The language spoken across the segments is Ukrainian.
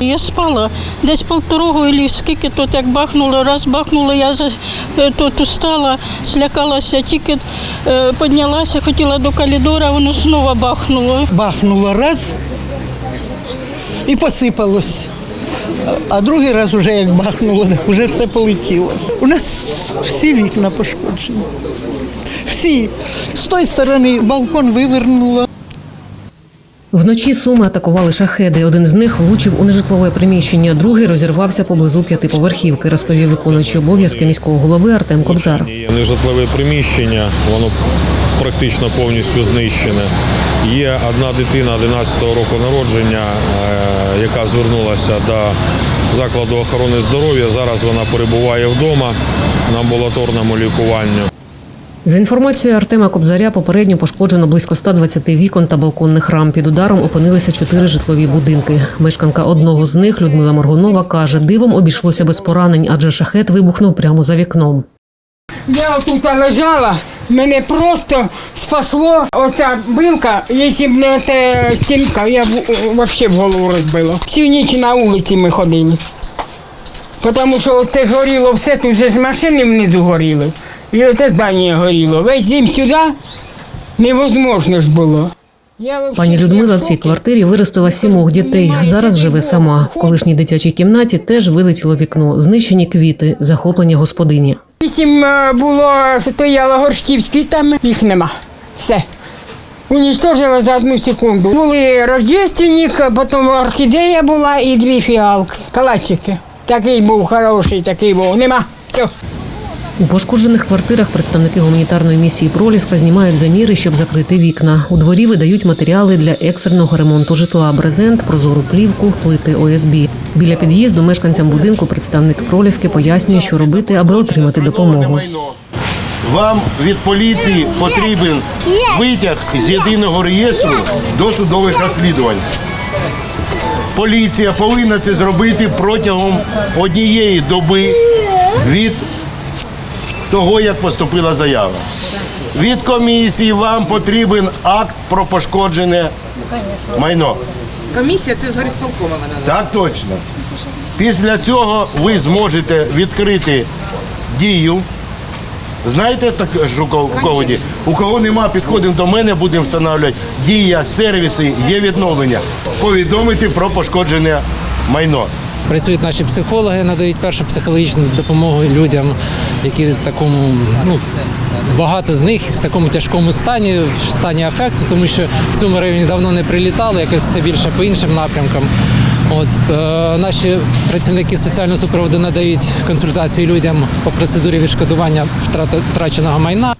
Я спала десь полторого і скільки тут як бахнуло, раз бахнуло, я е, тут устала, злякалася, тільки е, піднялася, хотіла до коридора, воно знову бахнуло. бахнуло раз і посипалось. А другий раз вже як бахнуло, так вже все полетіло. У нас всі вікна пошкоджені. Всі. З тої сторони балкон вивернуло. Вночі суми атакували шахеди. Один з них влучив у нежитлове приміщення, другий розірвався поблизу п'ятиповерхівки, розповів виконуючий обов'язки міського голови Артем Кобзар. Нежитлове приміщення, воно практично повністю знищене. Є одна дитина 11-го року народження, е, яка звернулася до закладу охорони здоров'я. Зараз вона перебуває вдома на амбулаторному лікуванні. За інформацією Артема Кобзаря, попередньо пошкоджено близько 120 вікон та балконних рам. Під ударом опинилися чотири житлові будинки. Мешканка одного з них, Людмила Моргунова, каже, дивом обійшлося без поранень, адже шахет вибухнув прямо за вікном. Я тут лежала, мене просто спасло оця билка, якщо б не та стінка, я б взагалі в голову розбила. Всю ніч на вулиці ми ходили. Тому що ж горіло все, тут же ж машини внизу горіли. І оте здання горіло. Весь дім сюди невозможно ж було. Пані Людмила в цій квартирі виростила сімох дітей. Зараз живе сама. В колишній дитячій кімнаті теж вилетіло вікно, знищені квіти, захоплення господині. Вісім е, було, стояло горшків з квітами, їх нема. Все. Унічтожила за одну секунду. Були рождественник, потім орхідея була і дві фіалки. Калачики. Такий був хороший, такий був. Нема. Все. У пошкоджених квартирах представники гуманітарної місії Проліска знімають заміри, щоб закрити вікна. У дворі видають матеріали для екстреного ремонту житла, брезент, прозору плівку, плити ОСБ. Біля під'їзду мешканцям будинку представник Проліски пояснює, що робити, аби отримати допомогу. Вам від поліції потрібен витяг з єдиного реєстру досудових розслідувань. Поліція повинна це зробити протягом однієї доби від того, як поступила заява. Від комісії вам потрібен акт про пошкоджене майно. Комісія це з горисполкома вона. Так точно. Після цього ви зможете відкрити дію. Знаєте, так ж у кого, у кого діє? У кого нема, підходимо до мене, будемо встановлювати дія, сервіси, є відновлення. Повідомити про пошкоджене майно. Працюють наші психологи, надають першу психологічну допомогу людям, які в такому, ну багато з них в такому тяжкому стані, в стані афекту, тому що в цьому районі давно не прилітали, якось все більше по іншим напрямкам. От е, наші працівники соціального супроводу надають консультації людям по процедурі відшкодування втраченого майна.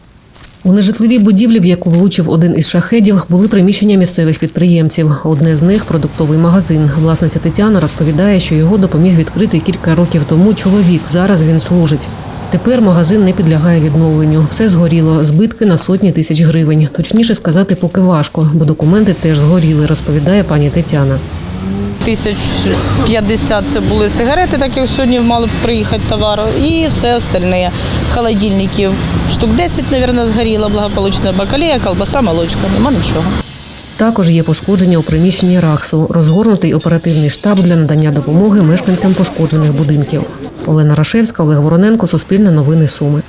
У нежитловій будівлі, в яку влучив один із шахедів, були приміщення місцевих підприємців. Одне з них продуктовий магазин. Власниця Тетяна розповідає, що його допоміг відкрити кілька років тому чоловік. Зараз він служить. Тепер магазин не підлягає відновленню. Все згоріло, збитки на сотні тисяч гривень. Точніше сказати, поки важко, бо документи теж згоріли, розповідає пані Тетяна. Тисяч 50 це були сигарети, так як сьогодні мало б приїхати товар, і все остальне. Холодильників штук 10, мабуть, згоріла благополучна бакалея, колбаса, молочка, нема нічого. Також є пошкодження у приміщенні РАКСу, розгорнутий оперативний штаб для надання допомоги мешканцям пошкоджених будинків. Олена Рашевська, Олег Вороненко, Суспільне новини Суми.